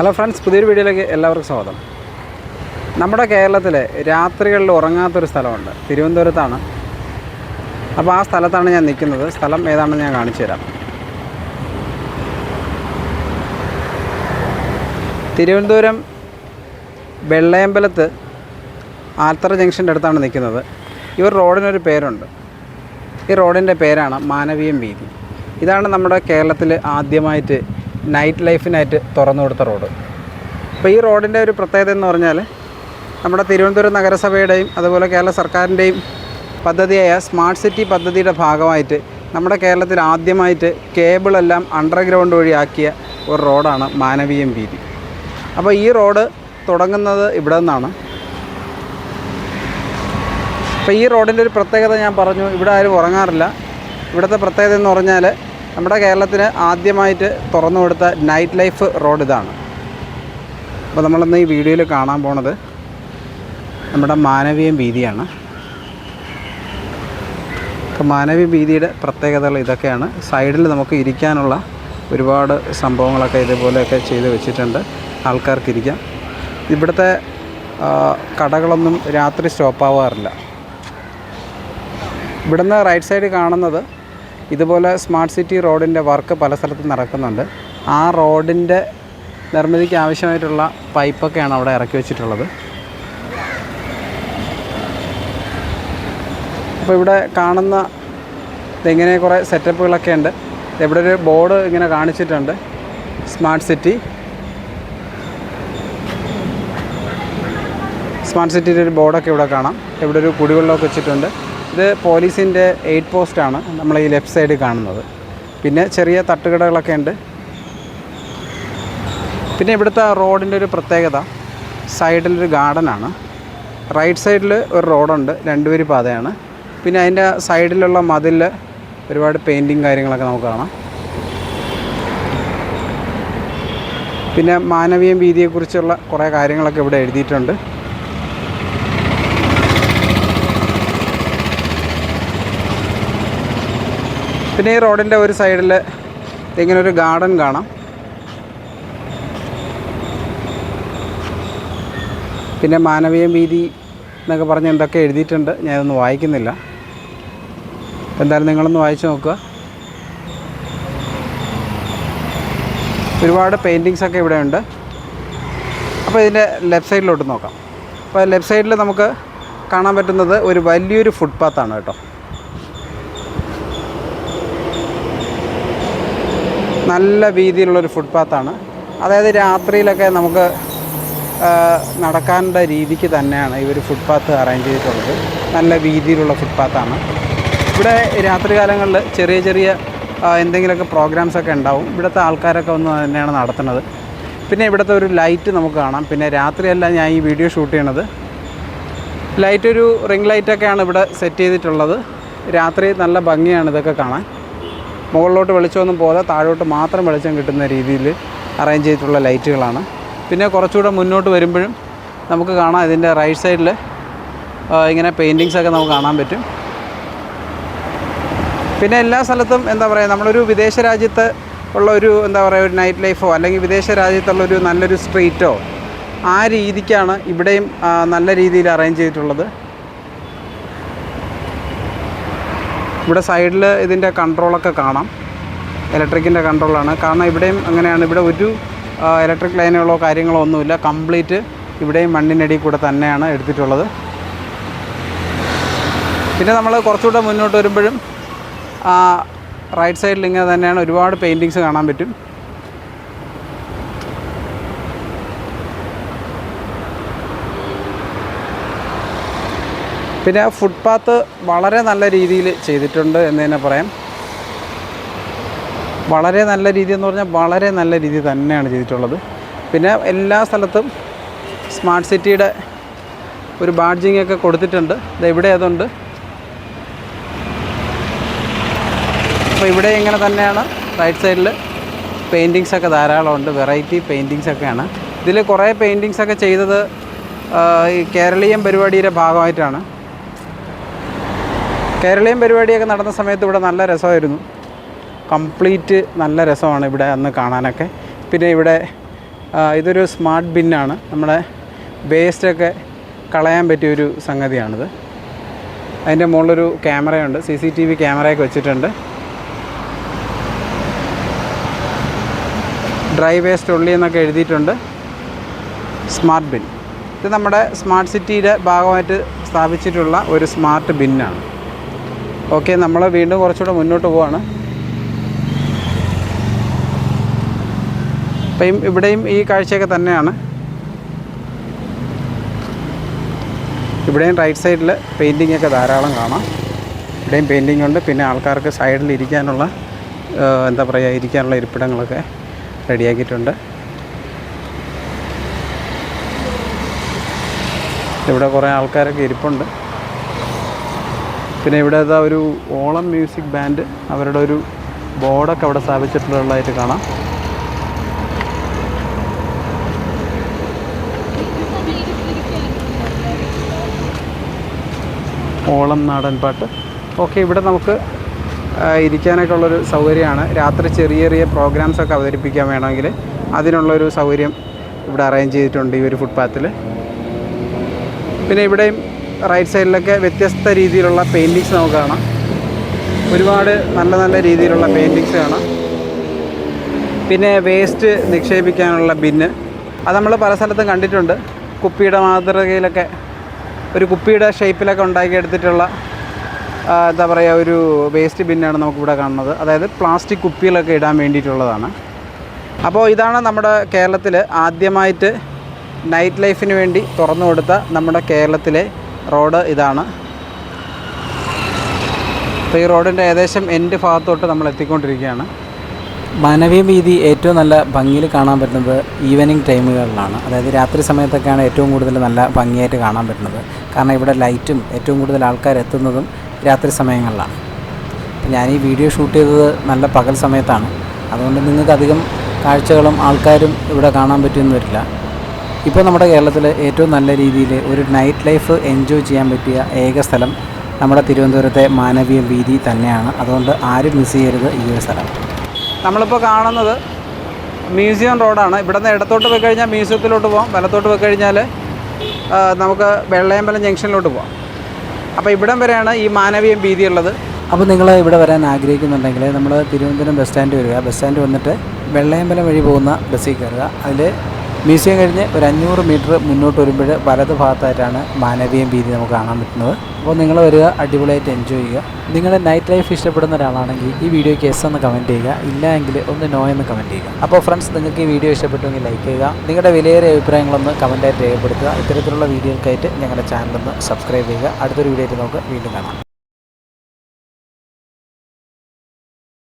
Hello friends പുതിയൊരു വീഡിയോയിലേക്ക് എല്ലാവർക്കും സ്വാഗതം. നമ്മുടെ കേരളത്തിൽ രാത്രികളിൽ ഉറങ്ങാത്തൊരു സ്ഥലമുണ്ട് തിരുവനന്തപുരത്താണ്. അപ്പോൾ ആ സ്ഥലത്താണ് ഞാൻ നിൽക്കുന്നത്. സ്ഥലം ഏതാണെന്ന് ഞാൻ കാണിച്ചു തരാം. തിരുവനന്തപുരം വെള്ളയമ്പലത്ത് ആൽത്തറ ജംഗ്ഷന്റെ അടുത്താണ് നിൽക്കുന്നത്. ഇവർ റോഡിനൊരു പേരുണ്ട്. ഈ റോഡിന്റെ പേരാണ് മാനവീയം വീതി. ഇതാണ് നമ്മുടെ കേരളത്തിൽ ആദ്യമായിട്ട് നൈറ്റ് ലൈഫിനായിട്ട് തുറന്നു കൊടുത്ത റോഡ് അപ്പോൾ ഈ റോഡിന്റെ ഒരു പ്രത്യേകത എന്ന് പറഞ്ഞാൽ നമ്മുടെ തിരുവനന്തപുരം നഗരസഭയുടെയും അതുപോലെ കേരള സർക്കാരിന്റെയും പദ്ധതിയായ സ്മാർട്ട് സിറ്റി പദ്ധതിയുടെ ഭാഗമായിട്ട് നമ്മുടെ കേരളത്തിൽ ആദ്യമായിട്ട് കേബിളെല്ലാം അണ്ടർഗ്രൗണ്ട് വഴിയാക്കിയ ഒരു റോഡാണ് മാനവീയം വീതി. അപ്പോൾ ഈ റോഡ് തുടങ്ങുന്നത് ഇവിടെ നിന്നാണ്. അപ്പോൾ ഈ റോഡിന്റെ ഒരു പ്രത്യേകത ഞാൻ പറഞ്ഞു ഇവിടെ ആരും ഉറങ്ങാറില്ല. ഇവിടുത്തെ പ്രത്യേകത എന്ന് പറഞ്ഞാൽ നമ്മുടെ കേരളത്തിന് ആദ്യമായിട്ട് തുറന്നു കൊടുത്ത നൈറ്റ് ലൈഫ് റോഡ് ഇതാണ്. അപ്പോൾ നമ്മളിന്ന് ഈ വീഡിയോയിൽ കാണാൻ പോണത് നമ്മുടെ മാനവീയം വീതിയാണ്. അപ്പോൾ മാനവീയ വീതിയുടെ പ്രത്യേകതകൾ ഇതൊക്കെയാണ്. സൈഡിൽ നമുക്ക് ഇരിക്കാനുള്ള ഒരുപാട് സംഭവങ്ങളൊക്കെ ഇതുപോലെയൊക്കെ ചെയ്ത് വെച്ചിട്ടുണ്ട്. ആൾക്കാർക്ക് ഇരിക്കാം ഇവിടുത്തെ കടകളൊന്നും രാത്രി സ്റ്റോപ്പ് ആവാറില്ല. ഇവിടുന്ന് റൈറ്റ് സൈഡ് കാണുന്നത് ഇതുപോലെ സ്മാർട്ട് സിറ്റി റോഡിന്റെ വർക്ക് പല സ്ഥലത്തും നടക്കുന്നുണ്ട്. ആ റോഡിന്റെ നിർമ്മിതിക്ക് ആവശ്യമായിട്ടുള്ള പൈപ്പൊക്കെയാണ് അവിടെ ഇറക്കി വെച്ചിട്ടുള്ളത്. അപ്പോൾ ഇവിടെ കാണുന്ന ഇങ്ങനെ കുറേ സെറ്റപ്പുകളൊക്കെ ഉണ്ട്. ഇവിടെ ഒരു ബോർഡ് ഇങ്ങനെ കാണിച്ചിട്ടുണ്ട് സ്മാർട്ട് സിറ്റി. സ്മാർട്ട് സിറ്റിയുടെ ഒരു ബോർഡൊക്കെ ഇവിടെ കാണാം. ഇവിടെ ഒരു കുടിവെള്ളമൊക്കെ വെച്ചിട്ടുണ്ട്. ഇത് പോലീസിന്റെ എയ്റ്റ് പോസ്റ്റാണ് നമ്മൾ ഈ ലെഫ്റ്റ് സൈഡിൽ കാണുന്നത്. പിന്നെ ചെറിയ തട്ടുകടകളൊക്കെ ഉണ്ട്. പിന്നെ ഇവിടുത്തെ റോഡിന്റെ ഒരു പ്രത്യേകത സൈഡിലൊരു ഗാർഡനാണ്. റൈറ്റ് സൈഡിൽ ഒരു റോഡുണ്ട് രണ്ടുപേര് പാതയാണ്. പിന്നെ അതിന്റെ സൈഡിലുള്ള മതിൽ ഒരുപാട് പെയിന്റിങ് കാര്യങ്ങളൊക്കെ നമുക്ക് കാണാം. പിന്നെ മാനവീയം വീതിയെക്കുറിച്ചുള്ള കുറേ കാര്യങ്ങളൊക്കെ ഇവിടെ എഴുതിയിട്ടുണ്ട്. പിന്നെ ഈ റോഡിന്റെ ഒരു സൈഡിൽ ഇങ്ങനെ ഒരു ഗാർഡൻ കാണാം. പിന്നെ മാനവീയ വീതി എന്നൊക്കെ പറഞ്ഞ് എന്തൊക്കെ എഴുതിയിട്ടുണ്ട് ഞാനതൊന്നും വായിക്കുന്നില്ല. എന്തായാലും നിങ്ങളൊന്ന് വായിച്ചു നോക്കുക. ഒരുപാട് പെയിന്റിങ്സ് ഒക്കെ ഇവിടെ ഉണ്ട്. അപ്പോൾ ഇതിന്റെ ലെഫ്റ്റ് സൈഡിലോട്ട് നോക്കാം. അപ്പോൾ ലെഫ്റ്റ് സൈഡിൽ നമുക്ക് കാണാൻ പറ്റുന്നത് ഒരു വലിയൊരു ഫുട്പാത്താണ് കേട്ടോ. നല്ല വീതിയിലുള്ളൊരു ഫുട്പാത്താണ് അതായത് രാത്രിയിലൊക്കെ നമുക്ക് നടക്കാനുള്ള രീതിക്ക് തന്നെയാണ് ഇവർ ഫുട്പാത്ത് അറേഞ്ച് ചെയ്തിട്ടുള്ളത്. നല്ല വീതിയിലുള്ള ഫുട്പാത്താണ് ഇവിടെ രാത്രി കാലങ്ങളിൽ ചെറിയ ചെറിയ എന്തെങ്കിലുമൊക്കെ പ്രോഗ്രാംസ് ഒക്കെ ഉണ്ടാവും. ഇവിടുത്തെ ആൾക്കാരൊക്കെ ഒന്ന് തന്നെയാണ് നടത്തുന്നത്. പിന്നെ ഇവിടുത്തെ ഒരു ലൈറ്റ് നമുക്ക് കാണാം. പിന്നെ രാത്രിയല്ല ഞാൻ ഈ വീഡിയോ ഷൂട്ട് ചെയ്യണത്. ലൈറ്റ് ഒരു റിംഗ് ലൈറ്റൊക്കെയാണ് ഇവിടെ സെറ്റ് ചെയ്തിട്ടുള്ളത്. രാത്രി നല്ല ഭംഗിയാണ് ഇതൊക്കെ കാണാൻ. മുകളിലോട്ട് വെളിച്ചമൊന്നും പോലെ താഴോട്ട് മാത്രം വെളിച്ചം കിട്ടുന്ന രീതിയിൽ അറേഞ്ച് ചെയ്തിട്ടുള്ള ലൈറ്റുകളാണ്. പിന്നെ കുറച്ചുകൂടെ മുന്നോട്ട് വരുമ്പോഴും നമുക്ക് കാണാം ഇതിന്റെ റൈറ്റ് സൈഡിൽ ഇങ്ങനെ പെയിന്റിങ്സ് ഒക്കെ നമുക്ക് കാണാൻ പറ്റും. പിന്നെ എല്ലാ സ്ഥലത്തും എന്താ പറയുക നമ്മളൊരു വിദേശ രാജ്യത്ത് ഉള്ള ഒരു എന്താ പറയുക ഒരു നൈറ്റ് ലൈഫോ അല്ലെങ്കിൽ വിദേശ രാജ്യത്തുള്ള ഒരു നല്ലൊരു സ്ട്രീറ്റോ ആ രീതിക്കാണ് ഇവിടെയും നല്ല രീതിയിൽ അറേഞ്ച് ചെയ്തിട്ടുള്ളത്. ഇവിടെ സൈഡിൽ ഇതിന്റെ കൺട്രോളൊക്കെ കാണാം. ഇലക്ട്രിക്കിന്റെ കൺട്രോളാണ്. കാരണം ഇവിടെയും അങ്ങനെയാണ്. ഇവിടെ ഒരു ഇലക്ട്രിക് ലൈനുകളോ കാര്യങ്ങളോ ഒന്നുമില്ല. കംപ്ലീറ്റ് ഇവിടെയും മണ്ണിനടി കൂടെ തന്നെയാണ് എടുത്തിട്ടുള്ളത്. പിന്നെ നമ്മൾ കുറച്ചുകൂടെ മുന്നോട്ട് വരുമ്പോഴും റൈറ്റ് സൈഡിൽ ഇങ്ങനെ തന്നെയാണ് ഒരുപാട് പെയിന്റിങ്സ് കാണാൻ പറ്റും. പിന്നെ ഫുട്പാത്ത് വളരെ നല്ല രീതിയിൽ ചെയ്തിട്ടുണ്ട് എന്ന് തന്നെ പറയാം. വളരെ നല്ല രീതി എന്ന് പറഞ്ഞാൽ വളരെ നല്ല രീതി തന്നെയാണ് ചെയ്തിട്ടുള്ളത്. പിന്നെ എല്ലാ സ്ഥലത്തും സ്മാർട്ട് സിറ്റിയുടെ ഒരു ബാഡ്ജിങ് ഒക്കെ കൊടുത്തിട്ടുണ്ട്. ഇത് ഇവിടെ അതുണ്ട്? അപ്പോൾ ഇവിടെ ഇങ്ങനെ തന്നെയാണ്. റൈറ്റ് സൈഡിൽ പെയിന്റിങ്സ് ഒക്കെ ധാരാളമുണ്ട് വെറൈറ്റി പെയിന്റിങ്സ് ഒക്കെയാണ്. ഇതിൽ കുറേ പെയിന്റിങ്സ് ഒക്കെ ചെയ്തത് ഈ കേരളീയം പരിപാടിയുടെ ഭാഗമായിട്ടാണ്. കേരളീയം പരിപാടിയൊക്കെ നടന്ന സമയത്ത് ഇവിടെ നല്ല രസമായിരുന്നു. കംപ്ലീറ്റ് നല്ല രസമാണ് ഇവിടെ അന്ന് കാണാനൊക്കെ. പിന്നെ ഇവിടെ ഇതൊരു സ്മാർട്ട് ബിന്നാണ്. നമ്മുടെ വേസ്റ്റൊക്കെ കളയാൻ പറ്റിയൊരു സംഗതിയാണിത്. അതിന്റെ മുകളിലൊരു ക്യാമറയുണ്ട്. സി സി ടി വി ക്യാമറയൊക്കെ വെച്ചിട്ടുണ്ട്. ഡ്രൈ വേസ്റ്റ് ഉള്ളി എന്നൊക്കെ എഴുതിയിട്ടുണ്ട്. Smart bin. ഇത് നമ്മുടെ സ്മാർട്ട് സിറ്റിയുടെ ഭാഗമായിട്ട് സ്ഥാപിച്ചിട്ടുള്ള ഒരു സ്മാർട്ട് ബിന്നാണ്. ഓക്കെ നമ്മൾ വീണ്ടും കുറച്ചുകൂടെ മുന്നോട്ട് പോവാണ്. അപ്പം ഇവിടെയും ഈ കാഴ്ചയൊക്കെ തന്നെയാണ്. ഇവിടെയും റൈറ്റ് സൈഡിൽ പെയിന്റിംഗ് ഒക്കെ ധാരാളം കാണാം. ഇവിടെയും പെയിന്റിംഗ് ഉണ്ട്. പിന്നെ ആൾക്കാർക്ക് സൈഡിൽ ഇരിക്കാനുള്ള എന്താ പറയുക ഇരിക്കാനുള്ള ഇരിപ്പിടങ്ങളൊക്കെ റെഡിയാക്കിയിട്ടുണ്ട് ഇവിടെ കുറേ ആൾക്കാരൊക്കെ ഇരിപ്പുണ്ട്. പിന്നെ ഇവിടെ ഒരു ഓളം മ്യൂസിക് ബാൻഡ് അവരുടെ ഒരു ബോർഡൊക്കെ അവിടെ സ്ഥാപിച്ചിട്ടുള്ളതായിട്ട് കാണാം. ഓളം നാടൻ പാട്ട്. ഓക്കെ ഇവിടെ നമുക്ക് ആ, ഇരിക്കാനൊക്കെ ഉള്ളൊരു സൗകര്യമാണ്. രാത്രി ചെറിയ ചെറിയ പ്രോഗ്രാംസ് ഒക്കെ അവതരിപ്പിക്കാൻ വേണമെങ്കിൽ അതിനുള്ളൊരു സൗകര്യം ഇവിടെ അറേഞ്ച് ചെയ്തിട്ടുണ്ട് ഈ ഒരു ഫുട്പാത്തിൽ. പിന്നെ ഇവിടെയും റൈറ്റ് സൈഡിലൊക്കെ വ്യത്യസ്ത രീതിയിലുള്ള പെയിന്റിങ്സ് നമുക്ക് കാണാം. ഒരുപാട് നല്ല നല്ല രീതിയിലുള്ള പെയിന്റിങ്സ് കാണാം. പിന്നെ വേസ്റ്റ് നിക്ഷേപിക്കാനുള്ള ബിന്ന് അത് നമ്മൾ പല സ്ഥലത്തും കണ്ടിട്ടുണ്ട്. കുപ്പിയുടെ മാതൃകയിലൊക്കെ ഒരു കുപ്പിയുടെ ഷേപ്പിലൊക്കെ ഉണ്ടാക്കിയെടുത്തിട്ടുള്ള എന്താ പറയുക ഒരു വേസ്റ്റ് ബിന്നാണ് നമുക്കിവിടെ കാണുന്നത്. അതായത് പ്ലാസ്റ്റിക് കുപ്പികളൊക്കെ ഇടാൻ വേണ്ടിയിട്ടുള്ളതാണ്. അപ്പോൾ ഇതാണ് നമ്മുടെ കേരളത്തിൽ ആദ്യമായിട്ട് നൈറ്റ് ലൈഫിന് വേണ്ടി തുറന്നു കൊടുത്ത നമ്മുടെ കേരളത്തിലെ റോഡ് ഇതാണ്. അപ്പോൾ ഈ റോഡിന്റെ ഏകദേശം എന്റെ ഭാഗത്തോട്ട് നമ്മൾ എത്തിക്കൊണ്ടിരിക്കുകയാണ്. മാനവീയ വീതി ഏറ്റവും നല്ല ഭംഗിയിൽ കാണാൻ പറ്റുന്നത് ഈവനിങ് ടൈമുകളിലാണ് അതായത് രാത്രി സമയത്തൊക്കെയാണ് ഏറ്റവും കൂടുതൽ നല്ല ഭംഗിയായിട്ട് കാണാൻ പറ്റുന്നത്. കാരണം ഇവിടെ ലൈറ്റും ഏറ്റവും കൂടുതൽ ആൾക്കാർ എത്തുന്നതും രാത്രി സമയങ്ങളിലാണ്. ഞാൻ ഈ വീഡിയോ ഷൂട്ട് ചെയ്തത് നല്ല പകൽ സമയത്താണ്. അതുകൊണ്ട് നിങ്ങൾക്ക് അധികം കാഴ്ചകളും ആൾക്കാരും ഇവിടെ കാണാൻ പറ്റിയെന്ന് വരില്ല. ഇപ്പോൾ നമ്മുടെ കേരളത്തിൽ ഏറ്റവും നല്ല രീതിയിൽ ഒരു നൈറ്റ് ലൈഫ് എൻജോയ് ചെയ്യാൻ പറ്റിയ ഏക സ്ഥലം നമ്മുടെ തിരുവനന്തപുരത്തെ മാനവീയ വീതി തന്നെയാണ്. അതുകൊണ്ട് ആരും മിസ് ചെയ്യരുത് ഈ ഒരു സ്ഥലം. നമ്മളിപ്പോൾ കാണുന്നത് മ്യൂസിയം റോഡാണ് ഇവിടുന്ന് ഇടത്തോട്ട് പോയി കഴിഞ്ഞാൽ മ്യൂസിയത്തിലോട്ട് പോകാം വലത്തോട്ട് പോയി കഴിഞ്ഞാൽ നമുക്ക് വെള്ളയമ്പലം ജംഗ്ഷനിലോട്ട് പോകാം അപ്പോൾ ഇവിടം വരെയാണ് ഈ മാനവീയം വീതിയുള്ളത് അപ്പോൾ നിങ്ങൾ ഇവിടെ വരാൻ ആഗ്രഹിക്കുന്നുണ്ടെങ്കിൽ നമ്മൾ തിരുവനന്തപുരം ബസ് സ്റ്റാൻഡ് വരിക. ബസ് സ്റ്റാൻഡ് വന്നിട്ട് വെള്ളയമ്പലം വഴി പോകുന്ന ബസ്സിൽ കയറുക. അതിൽ മ്യൂസിയം കഴിഞ്ഞ് ഒരു അഞ്ഞൂറ് മീറ്റർ മുന്നോട്ട് വരുമ്പോൾ വലത് ഭാഗത്തായിട്ടാണ് മാനവീയം വീതി നമുക്ക് കാണാൻ പറ്റുന്നത്. അപ്പോൾ നിങ്ങൾ വരിക അടിപൊളിയായിട്ട് എൻജോയ് ചെയ്യുക. നിങ്ങളുടെ നൈറ്റ് ലൈഫ് ഇഷ്ടപ്പെടുന്ന ഒരാളാണെങ്കിൽ ഈ വീഡിയോയ്ക്ക് എസ് ഒന്ന് കമന്റ് ചെയ്യുക. ഇല്ല എങ്കിൽ ഒന്ന് നോ എന്ന് കമന്റ് ചെയ്യുക. അപ്പോൾ ഫ്രണ്ട്സ് നിങ്ങൾക്ക് ഈ വീഡിയോ ഇഷ്ടപ്പെട്ടുവെങ്കിൽ ലൈക്ക് ചെയ്യുക. നിങ്ങളുടെ വിലയേറിയ അഭിപ്രായങ്ങളൊന്ന് കമന്റായിട്ട് രേഖപ്പെടുത്തുക. ഇത്തരത്തിലുള്ള വീഡിയോകൾക്കായിട്ട് ഞങ്ങളുടെ ചാനലൊന്ന് സബ്സ്ക്രൈബ് ചെയ്യുക. അടുത്തൊരു വീഡിയോ ആയിട്ട് നമുക്ക് വീണ്ടും കാണാം.